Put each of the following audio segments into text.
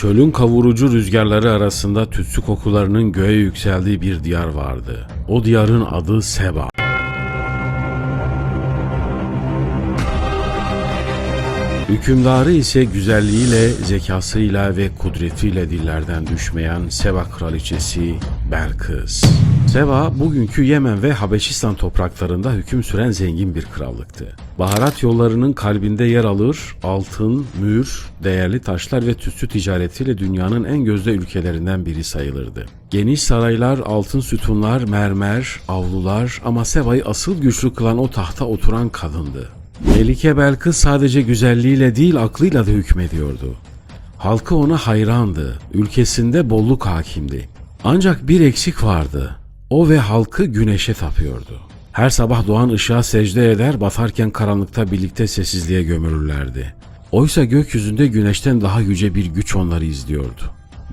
Çölün kavurucu rüzgarları arasında tütsü kokularının göğe yükseldiği bir diyar vardı. O diyarın adı Seba. Hükümdarı ise güzelliğiyle, zekasıyla ve kudretiyle dillerden düşmeyen Seba kraliçesi Belkıs. Seba bugünkü Yemen ve Habeşistan topraklarında hüküm süren zengin bir krallıktı. Baharat yollarının kalbinde yer alır, altın, mür, değerli taşlar ve tütsü ticaretiyle dünyanın en gözde ülkelerinden biri sayılırdı. Geniş saraylar, altın sütunlar, mermer, avlular ama Seba'yı asıl güçlü kılan o tahta oturan kadındı. Melike Belkıs sadece güzelliğiyle değil aklıyla da hükmediyordu. Halkı ona hayrandı, ülkesinde bolluk hakimdi. Ancak bir eksik vardı. O ve halkı güneşe tapıyordu. Her sabah doğan ışığa secde eder, batarken karanlıkta birlikte sessizliğe gömülürlerdi. Oysa gökyüzünde güneşten daha yüce bir güç onları izliyordu.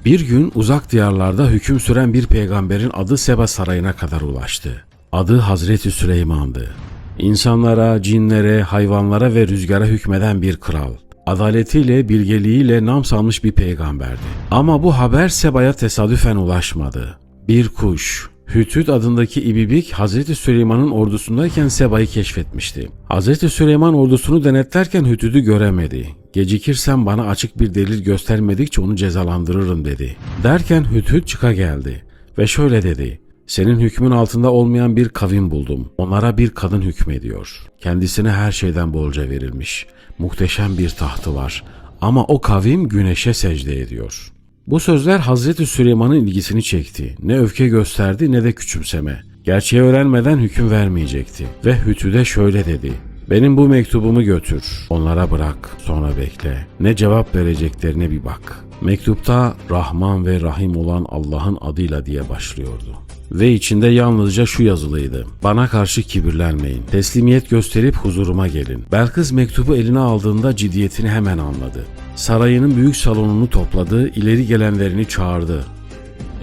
Bir gün uzak diyarlarda hüküm süren bir peygamberin adı Seba sarayına kadar ulaştı. Adı Hazreti Süleyman'dı. İnsanlara, cinlere, hayvanlara ve rüzgara hükmeden bir kral. Adaletiyle, bilgeliğiyle nam salmış bir peygamberdi. Ama bu haber Seba'ya tesadüfen ulaşmadı. Bir kuş, Hütüt adındaki ibibik Hazreti Süleyman'ın ordusundayken Seba'yı keşfetmişti. Hazreti Süleyman ordusunu denetlerken Hütüt'ü göremedi. Gecikirsen bana açık bir delil göstermedikçe onu cezalandırırım dedi. Derken Hütüt çıka geldi ve şöyle dedi. Senin hükmün altında olmayan bir kavim buldum. Onlara bir kadın hükmediyor. Kendisine her şeyden bolca verilmiş. Muhteşem bir tahtı var. Ama o kavim güneşe secde ediyor. Bu sözler Hazreti Süleyman'ın ilgisini çekti. Ne öfke gösterdi ne de küçümseme. Gerçeği öğrenmeden hüküm vermeyecekti. Ve Hütü'de şöyle dedi. Benim bu mektubumu götür. Onlara bırak. Sonra bekle. Ne cevap vereceklerine bir bak. Mektupta Rahman ve Rahim olan Allah'ın adıyla diye başlıyordu. Ve içinde yalnızca şu yazılıydı. Bana karşı kibirlenmeyin. Teslimiyet gösterip huzuruma gelin. Belkıs mektubu eline aldığında ciddiyetini hemen anladı. Sarayının büyük salonunu topladı, ileri gelenlerini çağırdı.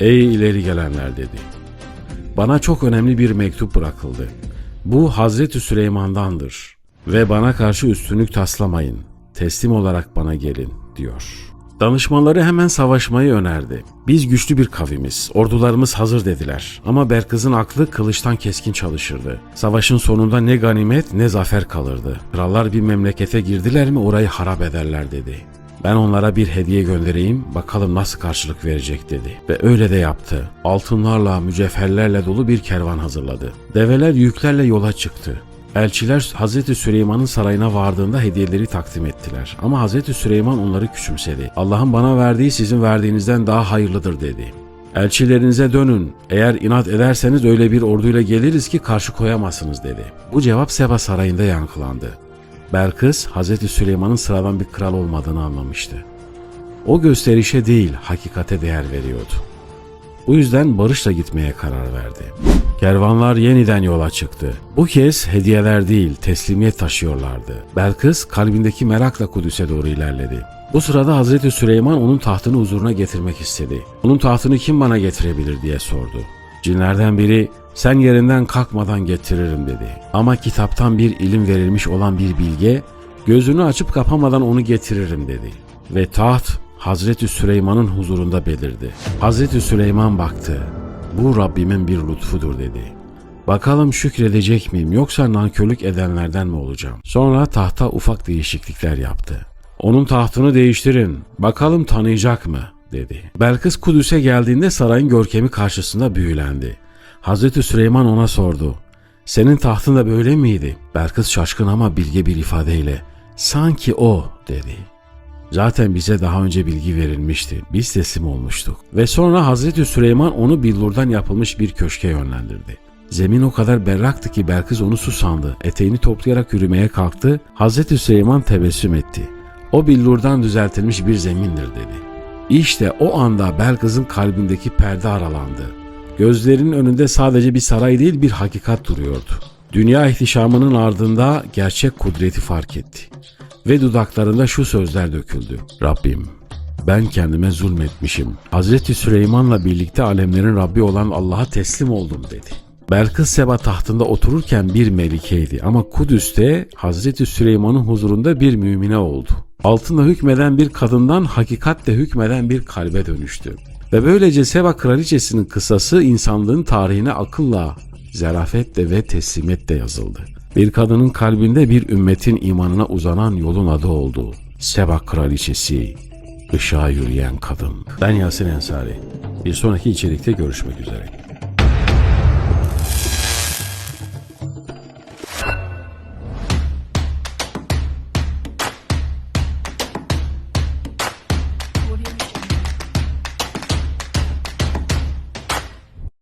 Ey ileri gelenler dedi. Bana çok önemli bir mektup bırakıldı. Bu Hazreti Süleyman'dandır. Ve bana karşı üstünlük taslamayın. Teslim olarak bana gelin diyor. Danışmanları hemen savaşmayı önerdi. Biz güçlü bir kavimiz, ordularımız hazır dediler. Ama Berkız'ın aklı kılıçtan keskin çalışırdı. Savaşın sonunda ne ganimet ne zafer kalırdı. Krallar bir memlekete girdiler mi orayı harap ederler dedi. Ben onlara bir hediye göndereyim, bakalım nasıl karşılık verecek dedi. Ve öyle de yaptı. Altınlarla, mücevherlerle dolu bir kervan hazırladı. Develer yüklerle yola çıktı. Elçiler Hazreti Süleyman'ın sarayına vardığında hediyeleri takdim ettiler. Ama Hazreti Süleyman onları küçümsedi. Allah'ın bana verdiği sizin verdiğinizden daha hayırlıdır dedi. Elçilerinize dönün. Eğer inat ederseniz öyle bir orduyla geliriz ki karşı koyamazsınız dedi. Bu cevap Seba sarayında yankılandı. Belkıs Hazreti Süleyman'ın sıradan bir kral olmadığını anlamıştı. O gösterişe değil hakikate değer veriyordu. Bu yüzden barışla gitmeye karar verdi. Kervanlar yeniden yola çıktı. Bu kez hediyeler değil teslimiyet taşıyorlardı. Belkıs kalbindeki merakla Kudüs'e doğru ilerledi. Bu sırada Hazreti Süleyman onun tahtını huzuruna getirmek istedi. Onun tahtını kim bana getirebilir diye sordu. Cinlerden biri sen yerinden kalkmadan getiririm dedi. Ama kitaptan bir ilim verilmiş olan bir bilge gözünü açıp kapamadan onu getiririm dedi. Ve taht Hazreti Süleyman'ın huzurunda belirdi. Hazreti Süleyman baktı. Bu Rabbimin bir lütfudur dedi. Bakalım şükredecek miyim yoksa nankörlük edenlerden mi olacağım? Sonra tahta ufak değişiklikler yaptı. Onun tahtını değiştirin. Bakalım tanıyacak mı? dedi. Belkıs Kudüs'e geldiğinde sarayın görkemi karşısında büyülendi. Hazreti Süleyman ona sordu. Senin tahtın da böyle miydi? Belkıs şaşkın ama bilge bir ifadeyle. Sanki o dedi. Zaten bize daha önce bilgi verilmişti. Biz teslim olmuştuk. Ve sonra Hazreti Süleyman onu billurdan yapılmış bir köşke yönlendirdi. Zemin o kadar berraktı ki Belkıs onu su sandı. Eteğini toplayarak yürümeye kalktı. Hazreti Süleyman tebessüm etti. O billurdan düzeltilmiş bir zemindir dedi. İşte o anda Belkıs'ın kalbindeki perde aralandı. Gözlerinin önünde sadece bir saray değil bir hakikat duruyordu. Dünya ihtişamının ardında gerçek kudreti fark etti. Ve dudaklarında şu sözler döküldü. Rabbim ben kendime zulmetmişim. Hazreti Süleyman'la birlikte alemlerin Rabbi olan Allah'a teslim oldum dedi. Belkıs Seba tahtında otururken bir melikeydi ama Kudüs'te Hazreti Süleyman'ın huzurunda bir mümine oldu. altınla hükmeden bir kadından hakikatle hükmeden bir kalbe dönüştü. Ve böylece Seba kraliçesinin kısası insanlığın tarihine akılla, zarafetle ve teslimiyetle yazıldı. Bir kadının kalbinde bir ümmetin imanına uzanan yolun adı oldu. Seba kraliçesi, ışığa yürüyen kadın. Ben Yasin Ensari. Bir sonraki içerikte görüşmek üzere.